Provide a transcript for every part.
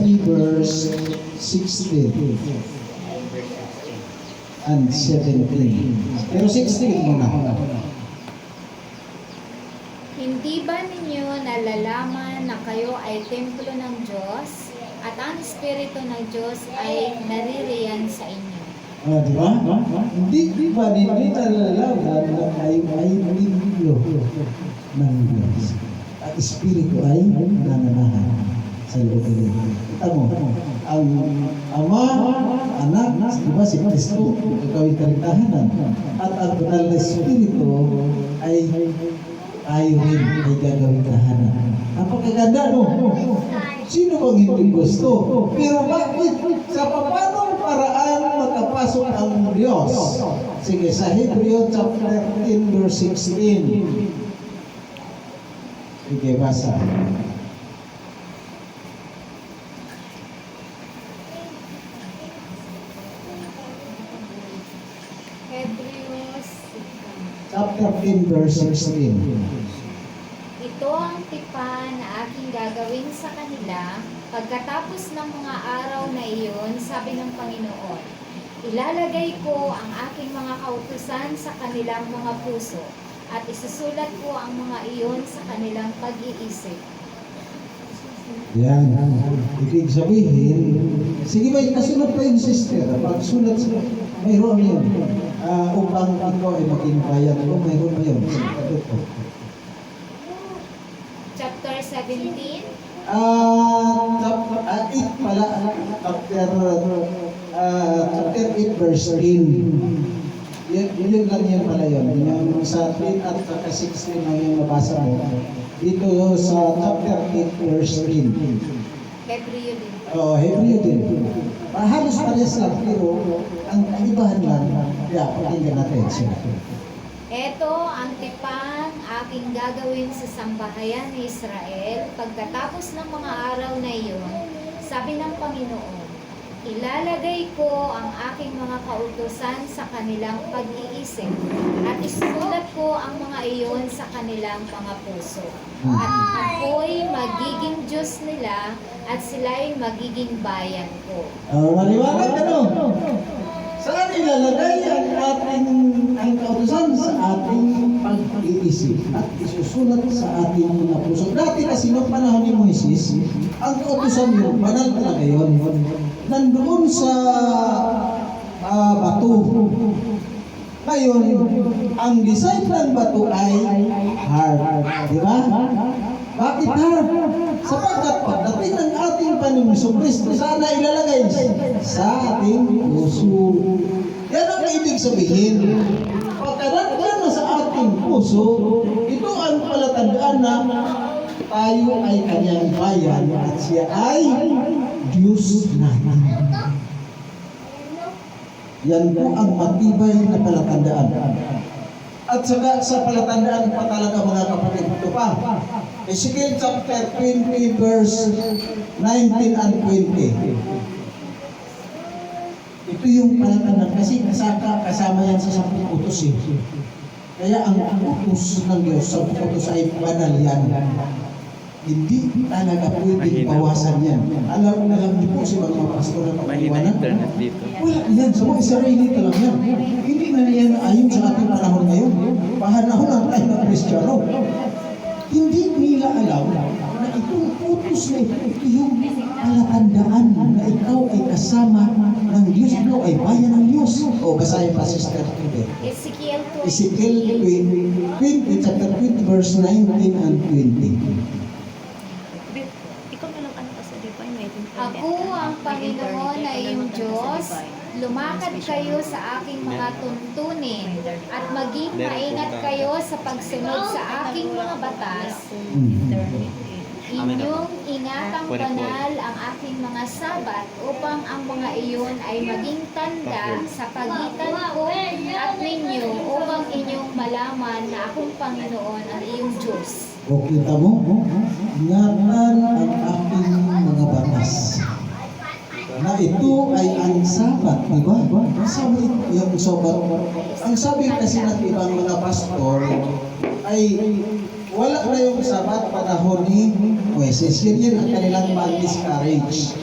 3 verse 16 and 17. Pero 16 muna. Hindi ba ninyo nalalaman na kayo ay templo ng Diyos at ang Espiritu ng Diyos ay naririyan sa inyo? Ah, di ba? Hindi, di ba? Hindi talalaman na kayo ay templo ng Diyos. At Espiritu ay nananahan sa nila. Kita mo, ang Ama, Anak, di ba si Kristo, ikaw ay kaligtahanan. At ang banal na Espiritu ay tayo rin ay gagawin tahanan. Napakaganda, no? Sino bang hindi gusto? Pero bakit? Sa papanong paraan makapasok ang Diyos? Sige, sa Hebreo chapter 13 verse 16. Sige, basa. Chapter 10 verse 16. Ito ang tipan na aking gagawin sa kanila pagkatapos ng mga araw na iyon, sabi ng Panginoon. Ilalagay ko ang aking mga kautusan sa kanilang mga puso at isusulat ko ang mga iyon sa kanilang pag-iisip. Yan. Ibig sabihin, sige ba, kasunod pa yung sister. Pagsulat sa, mayroon yun. Ah, upang ikaw ay maging bayan ko, mayroon yun. Ko. Chapter 17, Ah, chapter ah, 8 pala, chapter, ah, chapter 8 verse 10. Yun, yun lang yan pala yun. Yung sa 10 at saka 16 na yung nabasa mo. Dito sa chapter 8 verse 10. Hebreo din. Oh, Hebreo din. Ah, halos parehas lang, pero ang kaibahan lang, yeah, pakinggan natin sila. Ito ang tipang aking gagawin sa sambahayan ni Israel pagkatapos ng mga araw na iyon, sabi ng Panginoon, ilalagay ko ang aking mga kautusan sa kanilang pag-iisip at isulat ko ang mga iyon sa kanilang mga puso. At ako'y magiging Diyos nila at sila'y magiging bayan ko. Oh, maliwanag ano? Saan ilalagay ang ating ang kautusan sa ating pag-iisip at isusulat sa ating mga puso. Dati kasi noong panahon ni Moises, ang kautusan yun, banal talaga yun. Nandoon sa ah, bato. Ngayon, ang design ng bato ay heart. Di ba? Bakit heart? Sapagkat pagdating ng ating Panginoon Kristo, sana ilalagay sa ating puso. Yan ang ibig sabihin. Pagkaroon na sa ating puso, ito ang palatandaan na tayo ay kanyang bayan at siya ay Diyos natin. Yan po ang matibay na palatandaan. At saka sa palatandaan pa talaga mga kapatid, ito pa. Ezekiel chapter 20 verse 19 and 20. Ito yung palatandaan kasi kasaka, kasama yan sa sampung utos eh. Kaya ang utos ng Diyos, sa utos ay banal yan. Hindi talaga pwedeng bawasan yan. Alam alam niyo po si mga pastor na dito. Wala yan, sa mga Israelita lang yan. Hindi na yan ayon sa ating panahon ngayon. Pahanahon lang tayo ng Kristiyano. Hindi nila alam na itong utos na ito, ito yung palatandaan na ikaw ay kasama ng Diyos, ikaw ay bayan ng Diyos. O, basahin pa, Sister Peter. Ezekiel 20. Ezekiel 20, 20, chapter 20, verse 19 and 20. Bit, ikaw na lang ano kasi di ba may internet. Ako ang Panginoon na iyong Diyos. Lumakad kayo sa aking mga tuntunin at maging maingat kayo sa pagsunod sa aking mga batas. Inyong ingatang banal ang aking mga sabat upang ang mga iyon ay maging tanda sa pagitan ko at ninyo upang inyong malaman na akong Panginoon ang iyong Diyos. O kita mo, ingatan ang aking mga batas. Na ito ay ang sabat, di ba? Sabi yung sabat. Ang sabi kasi ng ibang mga pastor ay wala na yung sabat panahon ni Moises. Yun yun ang kanilang mag-discourage.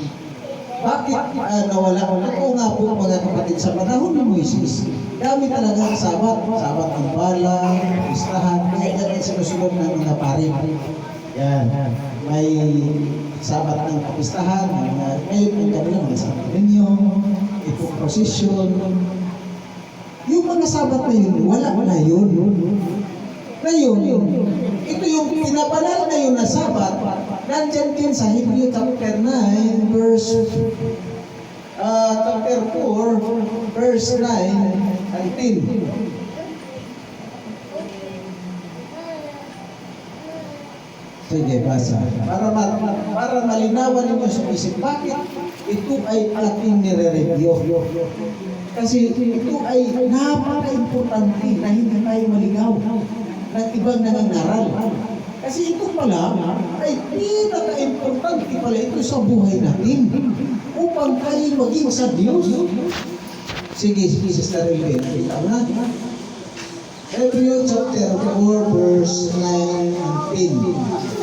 Bakit uh, nawala? Totoo nga po mga kapatid sa panahon ni Moises. Dami talaga ang sabat. Sabat ng bala, listahan. Kaya yan ang sinusunod ng mga pari. Yan. May sabat ng kapistahan, mga ngayon ay kanilang sa ninyo, itong prosesyon. Yung mga sabat na yun, wala na yun. Ngayon, ito yung pinabanal ngayon na sabat, nandyan din sa Hebrew chapter 9, verse uh, chapter 4, verse 9, 19. Sige, basa. Para, ma para malinawan ninyo sa isip, bakit ito ay ating nire-review? Kasi ito ay napaka-importante na hindi tayo maligaw ng ibang nangangaral. Kasi ito pala ay pinaka-importante pala ito sa buhay natin upang tayo maging sa Diyos. Sige, sige, Sister nakita mo na. Hebrew chapter 4, verse 9 and 10.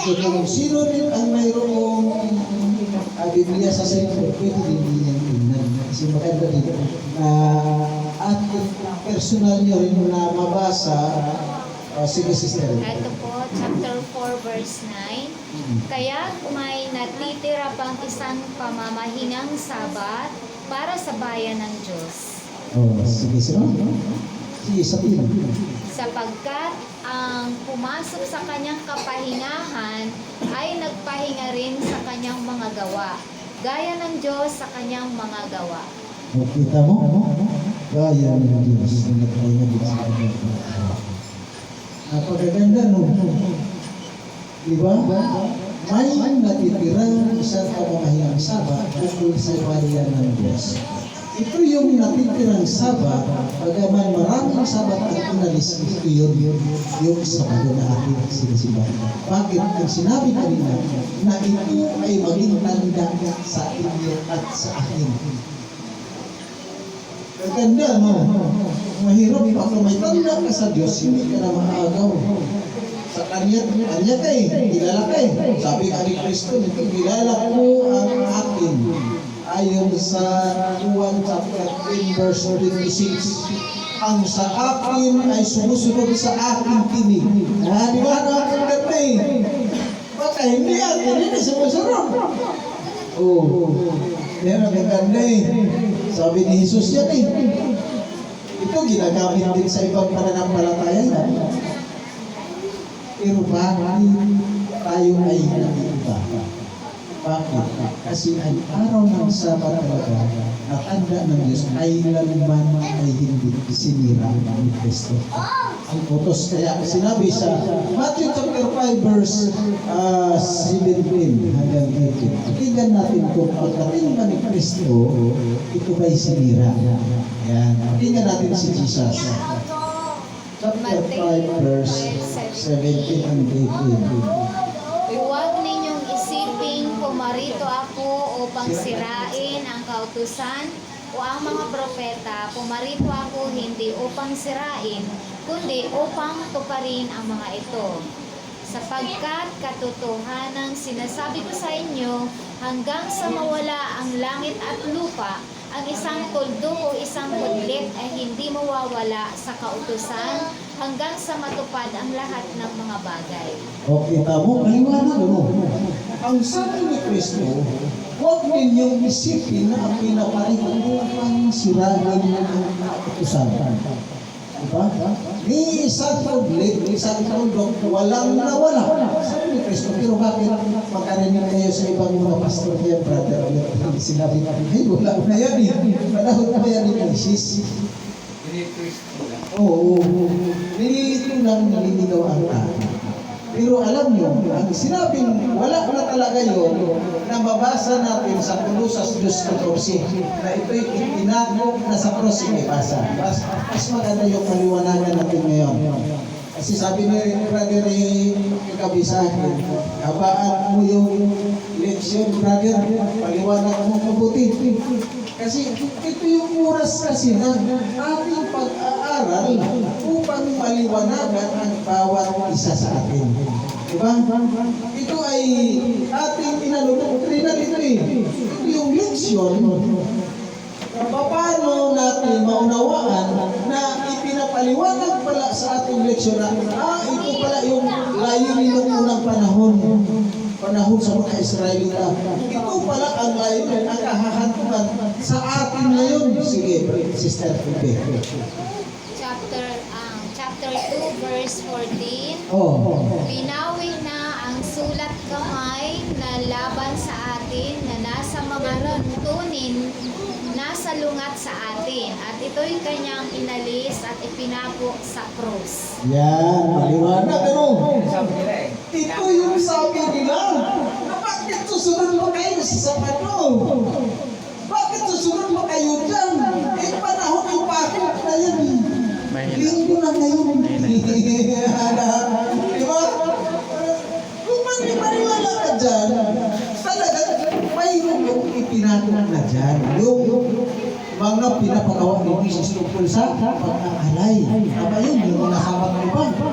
So kung sino rin ang mayroong uh, Biblia sa cellphone, pwede din yan tingnan. Kasi maganda dito. Uh, at personal nyo rin na mabasa, uh, sige sister. Ito po, chapter 4, verse 9. Kaya may natitira pang isang pamamahingang sabat para sa bayan ng Diyos. Oh, sige sir. Sige, sabihin. Sapagkat ang pumasok sa kanyang kapahingahan ay nagpahinga rin sa kanyang mga gawa, gaya ng Diyos sa kanyang mga gawa. O, kita mo? Gaya ng Diyos na nagpahinga din sa kanya. Napakaganda, no? Diba? May natitirang isang pamamahingang saba tungkol sa bayan ng Diyos. Ito yung natitirang saba, bagaman maraming sabat ang inalis, ito yun, yung sabado na ating sinisimba. Bakit? Ang sinabi kanina na ito ay maging tanda sa inyo at sa akin. Maganda, no? Mahirap pa kung may tanda ka sa Diyos, hindi ka na maagaw. Sa kanya, kanya ka eh, kilala eh. Sabi ka ni Kristo, kilala ko ang akin. Ayon sa Juan chapter 10 verse 26. Ang sa akin ay sumusunod sa aking tinig. Ah, di ba? Ano ang ganda eh? Baka hindi akin, hindi sumusunod. Oo. Yan ang maganda eh. Sabi ni Jesus yan eh. Ito ginagamit din sa ibang pananampalataya. Pero bakit tayo ay naiiba? Bakit? Kasi ang araw ng Sabat talaga, natanda ng Diyos, ay laluman ay hindi sinira ng Kristo. Ang utos. Kaya sinabi sa Matthew chapter 5 verse uh, 17 hanggang 18. Tingnan natin kung pagdating ba ni Kristo, ito ba'y sinira. Yan. Tingnan natin si Jesus. Chapter 5 verse 17 and 18. Upang sirain ang kautusan o ang mga propeta, pumarito ako hindi upang sirain, kundi upang tuparin ang mga ito. Sapagkat katotohanan sinasabi ko sa inyo, hanggang sa mawala ang langit at lupa, ang isang tuldo o isang kudlit ay hindi mawawala sa kautusan hanggang sa matupad ang lahat ng mga bagay. O kita mo, kaliwanag mo. Ang sabi ni Kristo, huwag ninyong isipin na ang pinaparito upang sirain ang kautusan. Diba? Ni isang paglit, ni isang tundok, walang nawala. Sabi ni Kristo, pero bakit makarinig kayo sa ibang mga pastor niya, brother, ulit sinabi natin, ay wala na yan eh. Panahon na yan ni Moses. Oo, oo. Nililito lang naliligaw ang tao. Pero alam nyo, ang sinabing wala na talaga yun, na mabasa natin sa Colossus 2.14, na ito'y itinako na sa cross may basa. Mas, mas maganda yung paliwanagan natin ngayon. Kasi sabi ni brother ni Kabisa, habaan mo yung leksyon, brother, paliwanag mo mabuti. Kasi ito yung oras kasi na ating pag-aaral upang maliwanagan ang bawat isa sa atin. Diba? Ito ay ating inanodoktrina dito eh. Ito yung leksyon paano natin maunawaan na ipinapaliwanag pala sa ating leksyon na ah, ito pala yung layunin ng unang panahon panahon sa mga Israelita. Ito pala ang layunin, ang kahahantungan sa atin ngayon. Sige, Sister Pepe. Chapter, ang chapter 2, verse 14. Oh. Na ang sulat kamay na laban sa atin na nasa mga tuntunin nasa lungat sa atin at ito'y kanyang inalis at ipinapo sa krus. Yan, maliwanag ano? Ito yung sabi nila. Bakit susunod mo kayo sa ano? pensar